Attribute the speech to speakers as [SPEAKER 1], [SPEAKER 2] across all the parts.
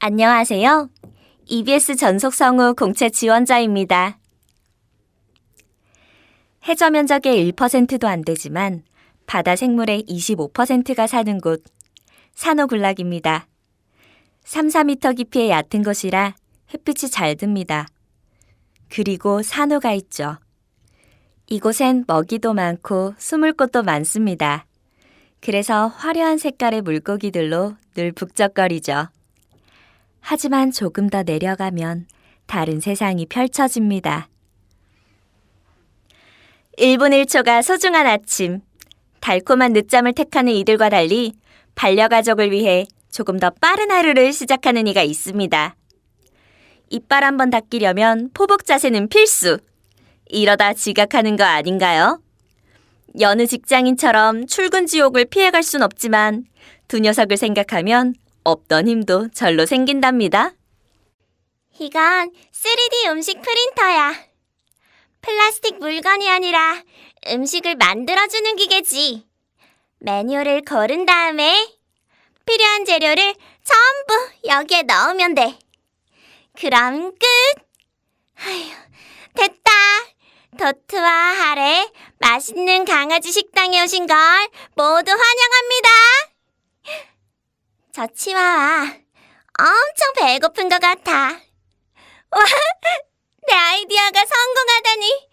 [SPEAKER 1] 안녕하세요. EBS 전속 성우 공채 지원자입니다. 해저 면적의 1%도 안 되지만 바다 생물의 25%가 사는 곳 산호군락입니다. 3, 4미터 깊이의 얕은 곳이라 햇빛이 잘 듭니다. 그리고 산호가 있죠. 이곳엔 먹이도 많고 숨을 곳도 많습니다. 그래서 화려한 색깔의 물고기들로 늘 북적거리죠. 하지만 조금 더 내려가면 다른 세상이 펼쳐집니다. 1분 1초가 소중한 아침. 달콤한 늦잠을 택하는 이들과 달리 반려가족을 위해 조금 더 빠른 하루를 시작하는 이가 있습니다. 이빨 한번 닦이려면 포복 자세는 필수. 이러다 지각하는 거 아닌가요? 여느 직장인처럼 출근 지옥을 피해갈 순 없지만 두 녀석을 생각하면 없던 힘도 절로 생긴답니다.
[SPEAKER 2] 이건 3D 음식 프린터야. 플라스틱 물건이 아니라 음식을 만들어주는 기계지. 매뉴얼을 고른 다음에 필요한 재료를 전부 여기에 넣으면 돼. 그럼 끝. 아휴, 됐다. 도트와 하레 맛있는 강아지 식당에 오신 걸 모두 환영합니다. 저 치와와 엄청 배고픈 것 같아. 와, 내 아이디어가 성공하다니.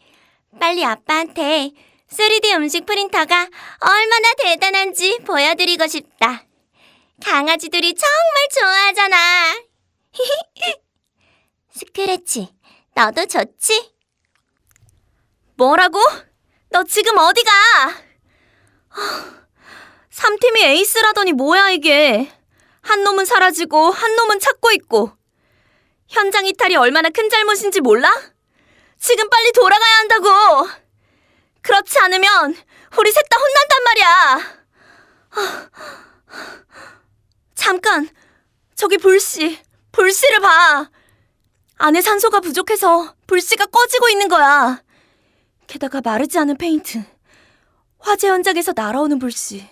[SPEAKER 2] 빨리 아빠한테 3D 음식 프린터가 얼마나 대단한지 보여드리고 싶다. 강아지들이 정말 좋아하잖아. 스크래치, 너도 좋지?
[SPEAKER 1] 뭐라고? 너 지금 어디가? 3팀이 에이스라더니 뭐야 이게? 한 놈은 사라지고 한 놈은 찾고 있고. 현장 이탈이 얼마나 큰 잘못인지 몰라? 지금 빨리 돌아가야 한다고. 그렇지 않으면 우리 셋 다 혼난단 말이야. 아, 잠깐, 저기 불씨, 불씨를 봐. 안에 산소가 부족해서 불씨가 꺼지고 있는 거야. 게다가 마르지 않은 페인트. 화재 현장에서 날아오는 불씨.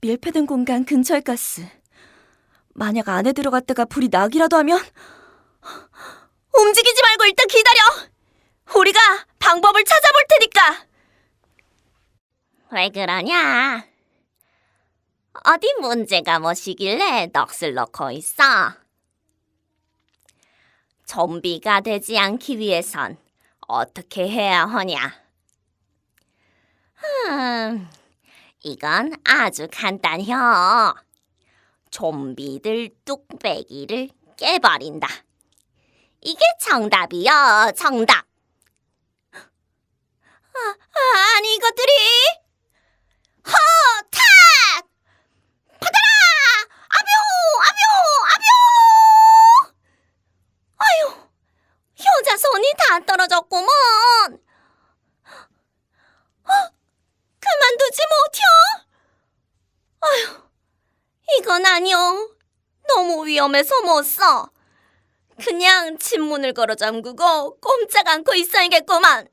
[SPEAKER 1] 밀폐된 공간 근처의 가스. 만약 안에 들어갔다가 불이 나기라도 하면 움직이지 말고 일단 기다려. 우리가 방법을 찾아볼 테니까.
[SPEAKER 2] 왜 그러냐? 어디 문제가 뭐시길래 넋을 놓고 있어? 좀비가 되지 않기 위해선 어떻게 해야 하냐? 음, 이건 아주 간단혀. 좀비들 뚝배기를 깨버린다. 이게 정답이요, 정답. 아, 아 니 이것들이. 허탁! 받아라! 아묘 아묘 아묘! 아유 효자 손이 다 떨어졌구먼. 어, 그만두지 못혀 아유 이 건 아니오 너무 위험해서 못 써. 그냥 침문을 걸어 잠그고 꼼짝 않고 있어야겠구만